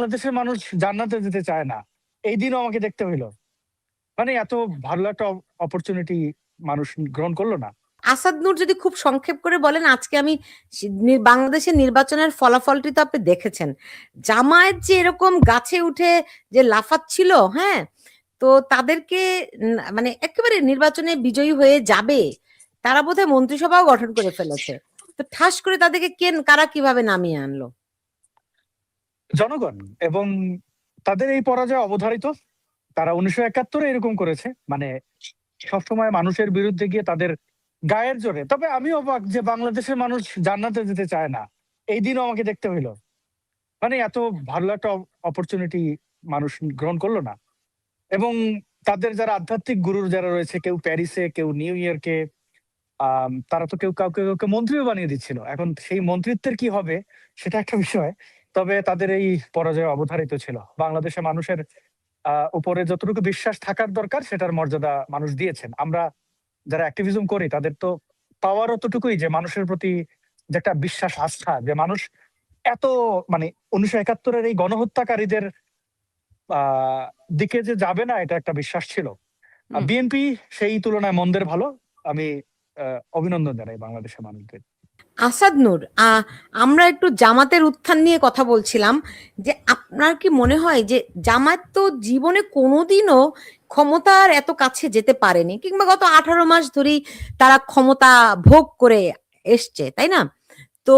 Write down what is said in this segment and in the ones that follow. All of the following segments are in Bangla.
বাংলাদেশের মানুষ জান্নাতে যেতে চায় না। এই দিনও আমাকে দেখতে হইল। মানে এত ভালো একটা অপরচুনিটি মানুষ গ্রহণ করল না। আসাদ নূর যদি খুব সংক্ষেপ করে বলেন, আজকে আমি বাংলাদেশের নির্বাচনের ফলাফলটি তো আপনি দেখেছেন। জামায়াত যে এরকম গাছে উঠে যে লাফাচ্ছিল হ্যাঁ তো তাদেরকে মানে একেবারে নির্বাচনে বিজয়ী হয়ে যাবে, তারা বোধহয় মন্ত্রিসভাও গঠন করে ফেলেছে। তো ঠাস করে তাদেরকে কেন কারা কীভাবে নামিয়ে আনলো? জনগণ এবং তাদের এই পরাজয় অবধারিত। তারা উনিশশো একাত্তরে এরকম করেছে। মানে সবসময় মানুষের বিরুদ্ধে গিয়ে তাদের গায়ের জোরে। তবে আমি অবাক যে বাংলাদেশের মানুষ জান্নাতে যেতে চায় না। এই দিনও আমাকে দেখতে হইল। মানে এত ভালো একটা অপরচুনিটি মানুষ গ্রহণ করল না। এবং তাদের যারা আধ্যাত্মিক গুরুর যারা রয়েছে, কেউ প্যারিসে, কেউ নিউ ইয়র্কে তারা তো কেউ কাউকে কাউকে মন্ত্রীও বানিয়ে দিচ্ছিল। এখন সেই মন্ত্রিত্বের কি হবে, সেটা একটা বিষয়। তবে তাদের এই পরাজয় অবধারিত ছিল। বাংলাদেশের মানুষের আহ, উপরে যতটুকু বিশ্বাস থাকার দরকার সেটার মর্যাদা মানুষ দিয়েছেন। আমরা যারা অ্যাক্টিভিজম করি তাদের তো পাওয়ার অতটুকুই যে মানুষের প্রতি যে একটা বিশ্বাস আস্থা যে মানুষ এত মানে উনিশশো একাত্তরের এই গণহত্যাকারীদের আহ দিকে যে যাবে না এটা একটা বিশ্বাস ছিল। বিএনপি সেই তুলনায় মন্দের ভালো। আমি আহ, অভিনন্দন জানাই বাংলাদেশের মানুষদের। আসাদ নূর আমরা একটু জামাতের উত্থান নিয়ে কথা বলছিলাম যে আপনার কি মনে হয় যে জামাত তো জীবনে কোনোদিনও ক্ষমতার এত কাছে যেতে পারেনি? কিংবা গত আঠারো মাস ধরেই তারা ক্ষমতা ভোগ করে এসছে, তাই না? তো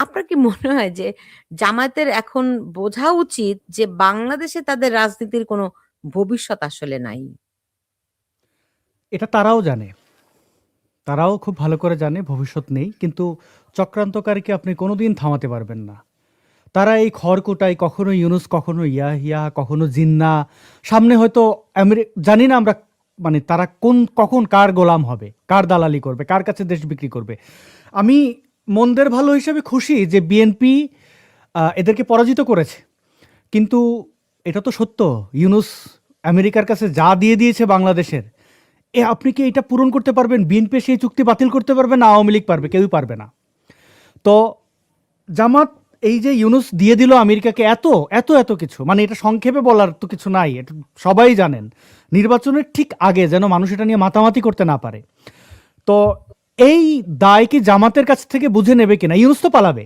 আপনার কি মনে হয় যে জামায়াতের এখন বোঝা উচিত যে বাংলাদেশে তাদের রাজনীতির কোনো ভবিষ্যৎ আসলে নাই? এটা তারাও জানে। তারাও খুব ভালো করে জানে, ভবিষ্যৎ নেই, কিন্তু চক্রান্তকারীকে আপনি কোনো দিন থামাতে পারবেন না। তারা এই খড়কুটায় কখনো ইউনুস, কখনো ইয়াহিয়া, কখনো জিন্না, সামনে হয়তো জানি না আমরা মানে তারা কোন, কখন কার গোলাম হবে, কার দালালি করবে, কার কাছে দেশ বিক্রি করবে। আমি মন্দের ভালো হিসেবে খুশি যে বিএনপি এদেরকে পরাজিত করেছে। কিন্তু এটা তো সত্য, ইউনুস আমেরিকার কাছে যা দিয়ে দিয়েছে বাংলাদেশের এ, আপনি কি এটা পূরণ করতে পারবেন? বিএনপি সেই চুক্তি বাতিল করতে পারবে না? আওয়ামী লীগ পারবে, কেউই পারবে না। তো জামাত এই যে ইউনুস দিয়ে দিল আমেরিকাকে, এত এত এত কিছু। মানে এটা সংক্ষেপে বলার তো কিছু নাই, এটা সবাই জানেন। নির্বাচনের ঠিক আগে যেন মানুষ এটা নিয়ে মাতামাতি করতে না পারে। তো এই দায় কি জামাতের কাছ থেকে বুঝে নেবে কিনা? ইউনুস তো পালাবে।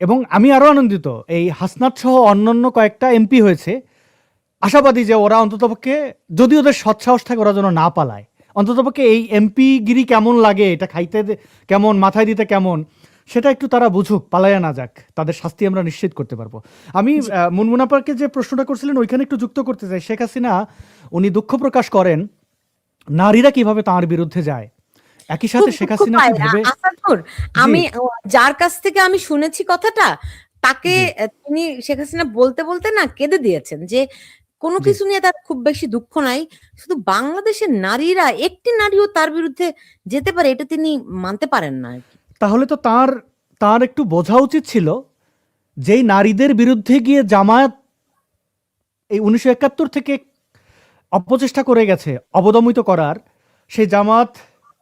এবং আমি আরও আনন্দিত, এই হাসনাত সহ অন্যান্য কয়েকটা এমপি হয়েছে আশাবাদী যে ওরা অন্ততপক্ষে যদি ওদের সৎসাহস থাকে ওরা যেন না পালায় অন্ততপক্ষে এই এমপি গিরি কেমন লাগে এটা খাইতে কেমন মাথায় দিতে কেমন সেটা একটু তারা বুঝুক পালায়া না যাক তাদের শাস্তি আমরা নিশ্চিত করতে পারব। আমি আহ, মুনমুনাপারকে যে প্রশ্নটা করছিলেন ওইখানে একটু যুক্ত করতে চাই শেখ হাসিনা উনি দুঃখ প্রকাশ করেন নারীরা কীভাবে তার বিরুদ্ধে যায়? একই সাথে শেখ হাসিনা আমি যার কাছ থেকে আমি শুনেছি কথাটা তাকে তিনি শেখ হাসিনা বলতে বলতে না কেঁদে দিয়েছেন যে কোনো কিছু নিয়ে তার খুব বেশি দুঃখ নাই। শুধু বাংলাদেশের নারীরা একটি নারীও তার বিরুদ্ধে যেতে পারে এটা তিনি মানতে পারেন না তাহলে তো তার তার একটু বোঝা উচিত ছিল যেই নারীদের বিরুদ্ধে গিয়ে জামায়াত এই উনিশশো একাত্তর থেকে অপচেষ্টা করে গেছে অবদমিত করার সেই জামাত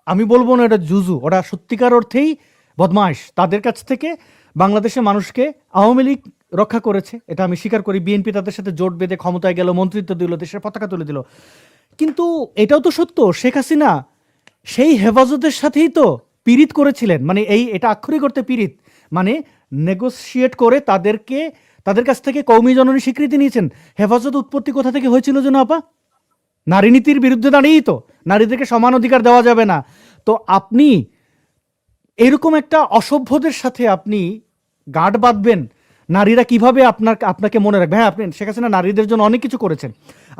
আমি বলব না এটা জুজু ওরা সত্যিকার অর্থেই বদমাশ তাদের কাছ থেকে বাংলাদেশের মানুষকে আওয়ামী লীগ রক্ষা করেছে। এটা আমি স্বীকার করি। বিএনপি তাদের সাথে জোট বেঁধে ক্ষমতায় গেল, মন্ত্রিত্ব দিল, দেশের পতাকা তুলে দিল। কিন্তু এটাও তো সত্য, শেখ হাসিনা সেই হেফাজতের সাথেই তো পীড়িত করেছিলেন। মানে এই, এটা আক্ষরিক করতে পীড়িত। মানে নেগোসিয়েট করে তাদেরকে, তাদের কাছ থেকে কৌমি জননী স্বীকৃতি নিয়েছেন। হেফাজত উৎপত্তি কোথা থেকে হয়েছিল যেন আপা? নারী নীতির বিরুদ্ধে দাঁড়িয়েই তো। নারীদেরকে সমান অধিকার দেওয়া যাবে না। তো আপনি এরকম একটা অসভ্যদের সাথে আপনি গাঁট বাঁধবেন। নারীরা কীভাবে আপনার, আপনাকে মনে রাখবে? হ্যাঁ আপনি, শেখ হাসিনা নারীদের জন্য অনেক কিছু করেছেন।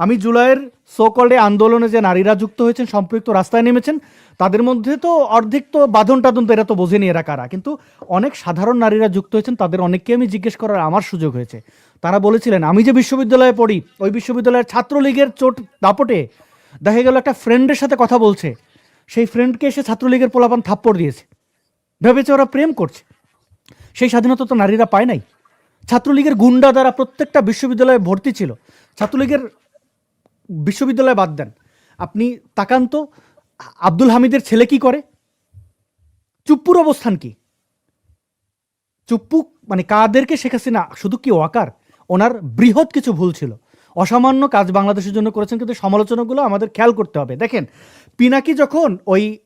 আমি জুলাইয়ের সোকল্ডে আন্দোলনে যে নারীরা যুক্ত হয়েছেন, সম্পৃক্ত রাস্তায় নেমেছেন, তাদের মধ্যে তো অর্ধেক তো বাঁধন টাদন তো এরা তো বোঝেনি এরা কারা। কিন্তু অনেক সাধারণ নারীরা যুক্ত হয়েছেন, তাদের অনেককে আমি জিজ্ঞেস করার আমার সুযোগ হয়েছে। তারা বলেছিলেন, আমি যে বিশ্ববিদ্যালয়ে পড়ি, ওই বিশ্ববিদ্যালয়ের ছাত্রলীগের চোট দাপটে দেখা গেল একটা ফ্রেন্ডের সাথে কথা বলছে। সেই ফ্রেন্ডকে এসে ছাত্রলীগের পোলাপান থাপ্পড় দিয়েছে। ভেবেছে ওরা প্রেম করছে। সেই স্বাধীনতা তো নারীরা পায় নাই। ছাত্রলীগের গুন্ডা দ্বারা প্রত্যেকটা বিশ্ববিদ্যালয়ে ভর্তি ছিল। ছাত্রলীগের বিশ্ববিদ্যালয়ে বাদ দেন। আপনি তাকান তো, আব্দুল হামিদের ছেলে কি করে? চুপ্পুর অবস্থান কি? চুপ্পু মানে কাদেরকে শেখ হাসিনা শুধু কি ওয়াকার? ওনার বৃহৎ কিছু ভুল ছিল। অসামান্য কাজ বাংলাদেশের জন্য করেছেন, কিন্তু সমালোচনাগুলো আমাদের খেয়াল করতে হবে। দেখেন, পিনাকি যখন ওই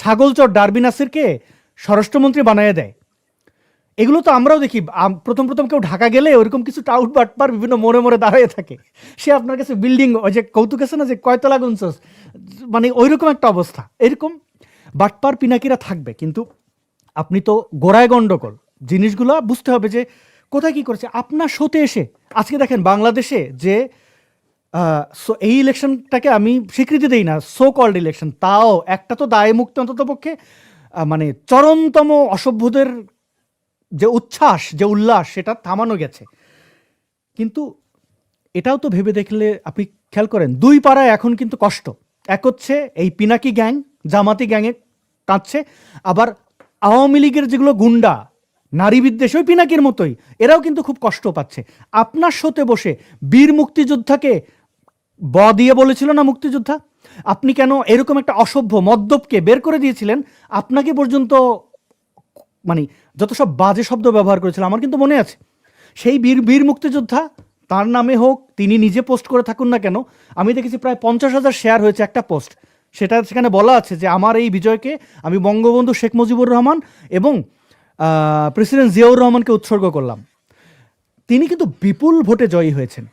ছাগলচর ডারবি নাসিরকে স্বরাষ্ট্রমন্ত্রী বানিয়ে দেয় এগুলো তো আমরাও দেখি। প্রথম প্রথম কেউ ঢাকা গেলে ওরকম কিছু টাউট বাটপার বিভিন্ন মোড়ে মোড়ে দাঁড়িয়ে থাকে। সে আপনার কাছে বিল্ডিং ওই যে কৌতুক আছে না, যে কয়তলা গুনছস মানে ওইরকম একটা অবস্থা। এরকম বাটপার পিনাকিরা থাকবে, কিন্তু আপনি তো গোড়ায় গণ্ডগোল জিনিসগুলো বুঝতে হবে যে কোথায় কি করেছে। আপনার শোতে এসে, আজকে দেখেন বাংলাদেশে যে so এই ইলেকশনটাকে আমি স্বীকৃতি দেই না সো কল্ড ইলেকশন তাও একটা তো দায় মুক্ত অন্তত পক্ষে মানে চরমতম অসভ্যদের যে উচ্ছ্বাস, যে উল্লাস, সেটা থামানো গেছে। কিন্তু এটাও তো ভেবে দেখলে আপনি খেয়াল করেন, দুই পাড়ায় এখন কিন্তু কষ্ট। এক হচ্ছে এই পিনাকি গ্যাং, জামাতি গ্যাংয়ে কাঁদছে, আবার আওয়ামী লীগের যেগুলো গুন্ডা, নারী বিদ্বেষ, ওই পিনাকির মতোই, এরাও কিন্তু খুব কষ্ট পাচ্ছে। আপনার শোতে বসে বীর মুক্তিযোদ্ধাকে ব দিয়ে বলেছিল না মুক্তিযোদ্ধা? আপনি কেন এরকম একটা অসভ্য মদ্যপকে বের করে দিয়েছিলেন? আপনাকে পর্যন্ত মানে যত সব বাজে শব্দ ব্যবহার করেছিল, আমার কিন্তু মনে আছে। সেই বীর বীর মুক্তিযোদ্ধা, তার নামে হোক, তিনি নিজে পোস্ট করে থাকুন না কেন, আমি দেখেছি প্রায় পঞ্চাশ হাজার শেয়ার হয়েছে একটা পোস্ট। সেটা সেখানে বলা আছে যে, আমার এই বিজয়কে আমি বঙ্গবন্ধু শেখ মুজিবুর রহমান এবং প্রেসিডেন্ট জিয়াউর রহমানকে উৎসর্গ করলাম। তিনি কিন্তু বিপুল ভোটে জয়ী হয়েছেন।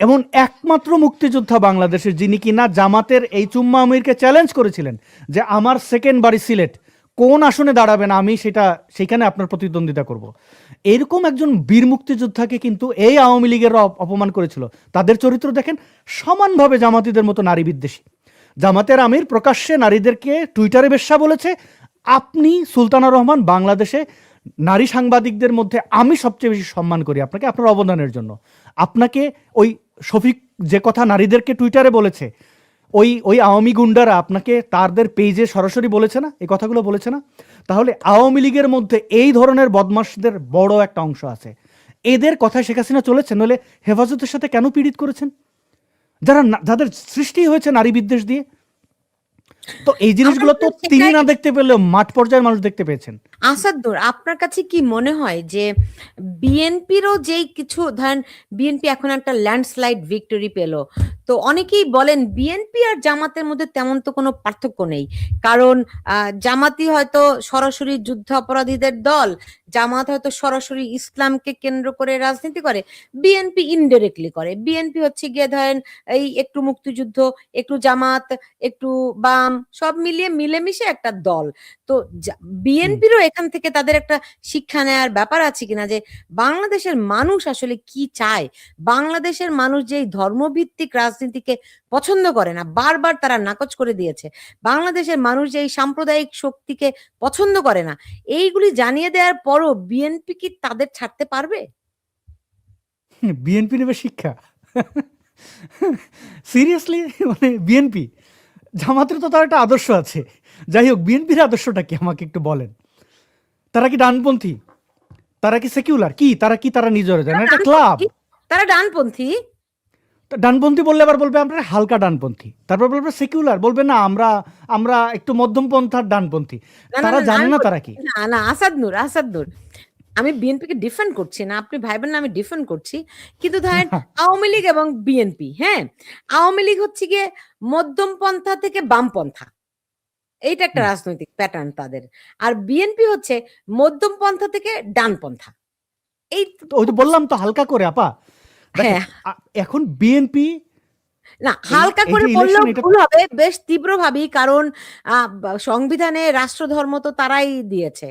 এমন একমাত্র মুক্তিযোদ্ধা বাংলাদেশের যিনি কিনা জামাতের এই চুম্মা আমিরকে চ্যালেঞ্জ করেছিলেন যে, আমার সেকেন্ড বাড়ি সিলেট। কোন আসনে দাঁড়াবেন আমি সেটা, সেখানে আপনার প্রতিদ্বন্দ্বিতা করব। এরকম একজন বীর মুক্তিযোদ্ধাকে কিন্তু এই আওয়ামী লীগের অপমান করেছিল। তাদের চরিত্র দেখেন, সমানভাবে জামাতিদের মতো নারী বিদ্বেষী জামাতের আমির প্রকাশ্যে নারীদেরকে টুইটারে বেশ্যা বলেছে, আপনি সুলতানা রহমান বাংলাদেশে নারী সাংবাদিকদের মধ্যে আমি সবচেয়ে বেশি সম্মান করি, আপনাকে আপনার অবদানের জন্য। আপনাকে ওই শফিক যে কথা নারীদেরকে টুইটারে বলেছে ওই ওই আওয়ামী গুন্ডারা আপনাকে তাদের পেজে সরাসরি বলেছে না? এই কথাগুলো বলেছে না? তাহলে আওয়ামী লীগের মধ্যে এই ধরনের বদমাসদের বড় একটা অংশ আছে। এদের কথা শেখ হাসিনা চলেছেন নইলে হেফাজতের সাথে কেন পীড়িত করেছেন? যারা যাদের সৃষ্টি হয়েছে নারী বিদ্বেষ দিয়ে তো এই জিনিসগুলো তো তিনি না দেখতে পেলেও মাঠ পর্যায়ের মানুষ দেখতে পেয়েছেন। আসাদুর আপনার কাছে কি মনে হয় যে বিএনপিরও যেই কিছু ধরেন বিএনপি এখন একটা ল্যান্ডস্লাইড ভিক্টরি পেল তো অনেকেই বলেন বিএনপি আর জামাতের মধ্যে তেমন তো কোনো পার্থক্য নেই। কারণ জামাতি হয়তো সরাসরি যুদ্ধ অপরাধীদের দল জামাত হয়তো সরাসরি ইসলামকে কেন্দ্র করে রাজনীতি করে বিএনপি ইনডাইরেক্টলি করে। বিএনপি হচ্ছে গিয়ে ধরেন এই একটু মুক্তিযুদ্ধ একটু জামাত একটু বাম সব মিলিয়ে মিলেমিশে একটা দল। তো বিএনপিরও এখান থেকে তাদের একটা শিক্ষা নেয়ার ব্যাপার আছে কিনা যে বাংলাদেশের মানুষ আসলে কি চায়? বাংলাদেশের মানুষ যে ধর্মভিত্তিক রাজনীতিকে পছন্দ করে না বারবার তারা নাকচ করে দিয়েছে। বাংলাদেশের মানুষ যে এই সাম্প্রদায়িক শক্তিকে পছন্দ করে না এইগুলি জানিয়ে দেওয়ার পরও বিএনপি কি তাদের ছাড়তে পারবে? বিএনপি নেবে শিক্ষা। সিরিয়াসলি মানে বিএনপি। জামাতের তো তার একটা আদর্শ আছে। যাই হোক বিএনপির আদর্শটা কি? আমাকে একটু বলেন। তারা কি ডানপন্থী? তারা কি সেকুলার কি? তারা কি তারা নিজরে জানেন একটা ক্লাব তারা ডানপন্থী। ডানপন্থী বললে আবার বলবে আমরা হালকা ডানপন্থী। তারপর বলবে সেকুলার বলবে না আমরা আমরা একটু মধ্যম পন্থার ডানপন্থী তারা জানে না তারা কি? না না আসাদ নূর আসাদ নূর। আমি বিএনপিকে ডিফেন্ড করছি না আপনি ভাইবেন না আমি ডিফেন্ড করছি। কিন্তু ধরেন আওয়ামী লীগ এবং বিএনপি হ্যাঁ? আওয়ামী লীগ হচ্ছে গিয়ে মধ্যম পন্থা থেকে বামপন্থা এইটা একটা রাজনৈতিক প্যাটার্ন তাদের। আর বিএনপি হচ্ছে মধ্যম পন্থা থেকে ডানপন্থা এই তো বললাম তো হালকা করে আপা। হ্যাঁ। এখন বিএনপি না হালকা করে বললেও ভুল হবে বেশ তীব্রভাবেই কারণ সংবিধানে রাষ্ট্রধর্ম তো তারাই দিয়েছে।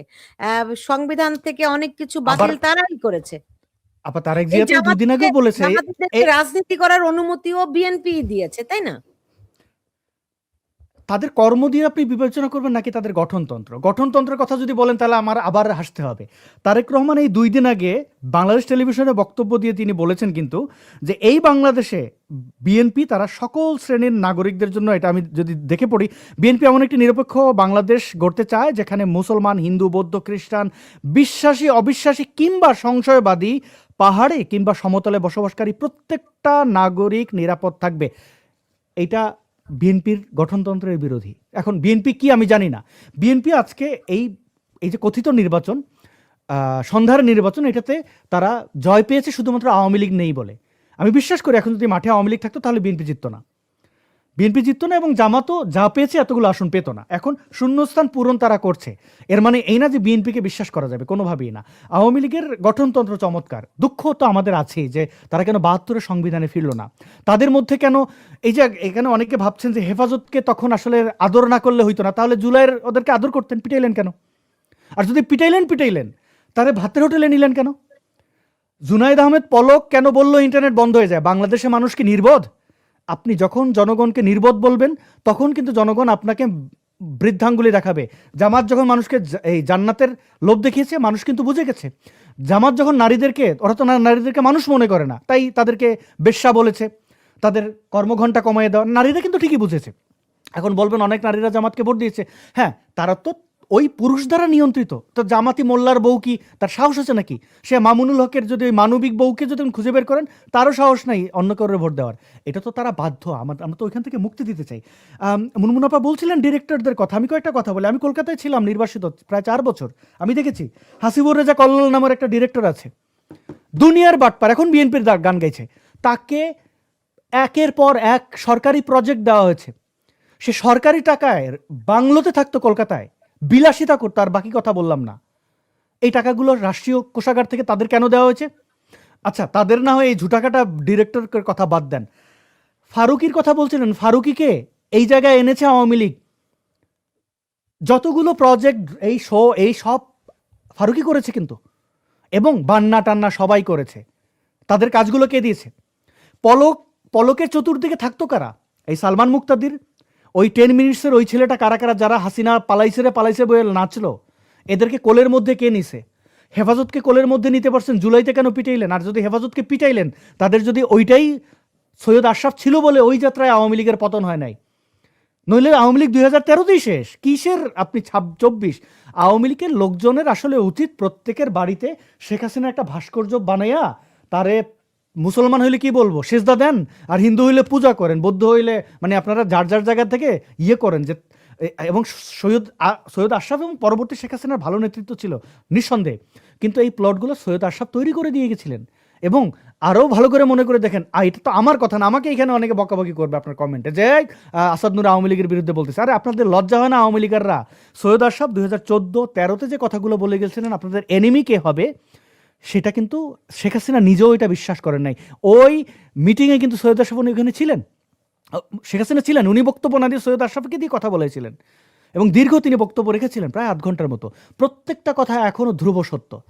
সংবিধান থেকে অনেক কিছু বাতিল তারাই করেছে। আপা তারেক জিয়া তো দুদিন জামাতকে- বলেছে রাজনীতি করার অনুমতিও বিএনপি দিয়েছে তাই না? তাদের কর্ম দিয়ে আপনি বিবেচনা করবেন নাকি তাদের গঠনতন্ত্র? গঠনতন্ত্রের কথা যদি বলেন, তাহলে আমার আবার হাসতে হবে। তারেক রহমান এই দুই দিন আগে বাংলাদেশ টেলিভিশনে বক্তব্য দিয়ে তিনি বলেছেন কিন্তু যে, এই বাংলাদেশে বিএনপি তারা সকল শ্রেণির নাগরিকদের জন্য, এটা আমি যদি দেখে পড়ি, বিএনপি এমন একটি নিরপেক্ষ বাংলাদেশ গড়তে চায়, যেখানে মুসলমান, হিন্দু, বৌদ্ধ, খ্রিস্টান, বিশ্বাসী, অবিশ্বাসী কিংবা সংশয়বাদী পাহাড়ে কিংবা সমতলে বসবাসকারী প্রত্যেকটা নাগরিক নিরাপদ থাকবে। এইটা বিএনপির গঠনতন্ত্রের বিরোধী। এখন বিএনপি কি আমি জানি না। বিএনপি আজকে এই এই যে কথিত নির্বাচন সন্ধ্যার নির্বাচন, এটাতে তারা জয় পেয়েছে শুধুমাত্র আওয়ামী লীগ নেই বলে। আমি বিশ্বাস করি এখন যদি মাঠে আওয়ামী লীগ থাকতো তাহলে বিএনপি জিততো না। বিএনপি জিততো না এবং জামাতও যা পেয়েছে এতগুলো আসন পেত না। এখন শূন্যস্থান পূরণ তারা করছে। এর মানে এই না যে বিএনপিকে বিশ্বাস করা যাবে, কোনোভাবেই না। আওয়ামী লীগের গঠনতন্ত্র চমৎকার। দুঃখ তো আমাদের আছেই যে তারা কেন বাহাত্তরের সংবিধানে ফিরল না। তাদের মধ্যে কেন এই যে এখানে অনেকে ভাবছেন যে হেফাজতকে তখন আসলে আদর না করলে হইতো না, তাহলে জুলাইয়ের ওদেরকে আদর করতেন, পিটাইলেন কেন? আর যদি পিটাইলেন পিটাইলেন তাহলে ভাতের হোটেলে নিলেন কেন? জুনাইদ আহমেদ পলক কেন বলল ইন্টারনেট বন্ধ হয়ে যায়? বাংলাদেশের মানুষ কি নির্বোধ? আপনি যখন জনগণকে নির্বোধ বলবেন, তখন কিন্তু জনগণ আপনাকে বৃদ্ধাঙ্গুলি দেখাবে। জামাত যখন মানুষকে এই জান্নাতের লোভ দেখিয়েছে, মানুষ কিন্তু বুঝে গেছে। জামাত যখন নারীদেরকে অর্থাৎ নারীদেরকে মানুষ মনে করে না, তাই তাদেরকে বেশ্যা বলেছে, তাদের কর্মঘণ্টা কমায় দেওয়া, নারীরা কিন্তু ঠিকই বুঝেছে। এখন বলবেন অনেক নারীরা জামাতকে ভোট দিয়েছে। হ্যাঁ তারা তো ওই পুরুষ দ্বারা নিয়ন্ত্রিত। তো জামাতি মোল্লার বউ কি তার সাহস আছে নাকি? সে মামুনুল হকের যদি ওই মানবিক বউকে যদি খুঁজে বের করেন, তারও সাহস নাই অন্য কারোর ভোট দেওয়ার। এটা তো তারা বাধ্য, আমার আমরা তো ওইখান থেকে মুক্তি দিতে চাই। মুনমুনাপা বলছিলেন ডিরেক্টরদের কথা, আমি কয়েকটা কথা বলি। আমি কলকাতায় ছিলাম নির্বাসিত প্রায় চার বছর। আমি দেখেছি, হাসিবুর রেজা কল্লোল নামের একটা ডিরেক্টর আছে। দুনিয়ার বাটপার, এখন বিএনপির গান গাইছে। তাকে একের পর এক সরকারি প্রজেক্ট দেওয়া হয়েছে। সে সরকারি টাকায় বাংলোতে থাকতো কলকাতায়। বিলাসিতা করতো, আর বাকি কথা বললাম না। এই টাকাগুলো রাষ্ট্রীয় কোষাগার থেকে তাদের কেন দেওয়া হয়েছে? আচ্ছা তাদের না হয় এই ঝুটাকাটা ডিরেক্টরের কথা বাদ দেন। ফারুকির কথা বলছিলেন, ফারুকিকে এই জায়গায় এনেছে আওয়ামী লীগ। যতগুলো প্রজেক্ট এই শো, এই সব ফারুকি করেছে কিন্তু, এবং বান্না টান্না সবাই করেছে। তাদের কাজগুলো কে দিয়েছে? পলক, পলকের চতুর্দিকে থাকতো কারা? এই সালমান মুক্তাদির ওই টেন মিনিটসের ওই ছেলেটা কারা কারা, যারা হাসিনা পালাইছে রে, পালাইছে নাচলো, এদেরকে কোলের মধ্যে কে নিছে? হেফাজতকে কোলের মধ্যে নিতে পারছেন, জুলাইতে কেন পিটাইলেন? আর যদি হেফাজতকে পিটাইলেন, তাদের যদি ওইটাই সৈয়দ আশরাফ ছিল বলে ওই যাত্রায় আওয়ামী লীগের পতন হয় নাই। নইলে আওয়ামী লীগ দুই হাজার তেরোতেই শেষ। কিসের আপনি ছাব চব্বিশ? আওয়ামী লীগের লোকজনের আসলে উচিত প্রত্যেকের বাড়িতে শেখ হাসিনা একটা ভাস্কর্য বানাইয়া তারে মুসলমান হইলে কি বলব? সেজদা দেন আর হিন্দু হইলে পূজা করেন বৌদ্ধ হইলে মানে আপনারা যার যার জায়গা থেকে ইয়ে করেন যে এবং সৈয়দ সৈয়দ আশরাফ এবং পরবর্তী শেখ হাসিনার ভালো নেতৃত্ব ছিল নিঃসন্দেহে। কিন্তু এই প্লটগুলো সৈয়দ আশরাফ তৈরি করে দিয়ে গেছিলেন। এবং আরও ভালো করে মনে করে দেখেন আ, এটা তো আমার কথা না আমাকে এখানে অনেকে বকাবকি করবে আপনার কমেন্টে যে আসাদনুর আওয়ামী লীগের বিরুদ্ধে বলতেছে আরে আপনাদের লজ্জা হয় না আওয়ামী লীগাররা? সৈয়দ আশরাফ দুই হাজার চোদ্দ তেরোতে যে কথাগুলো বলে গেছিলেন আপনাদের এনিমি কে হবে? সেটা কিন্তু শেখ হাসিনা নিজেও এটা বিশ্বাস করেন নাই। ওই মিটিংয়ে কিন্তু সৈয়দ আশরাফ উনি ওখানে ছিলেন। শেখ হাসিনা ছিলেন, উনি বক্তব্য না দিয়ে সৈয়দ আশরাফকে দিয়ে কথা বলেছিলেন। এবং দীর্ঘ তিনি বক্তব্য রেখেছিলেন, প্রায় আধ ঘণ্টার মতো। প্রত্যেকটা কথা এখনও ধ্রুব সত্য।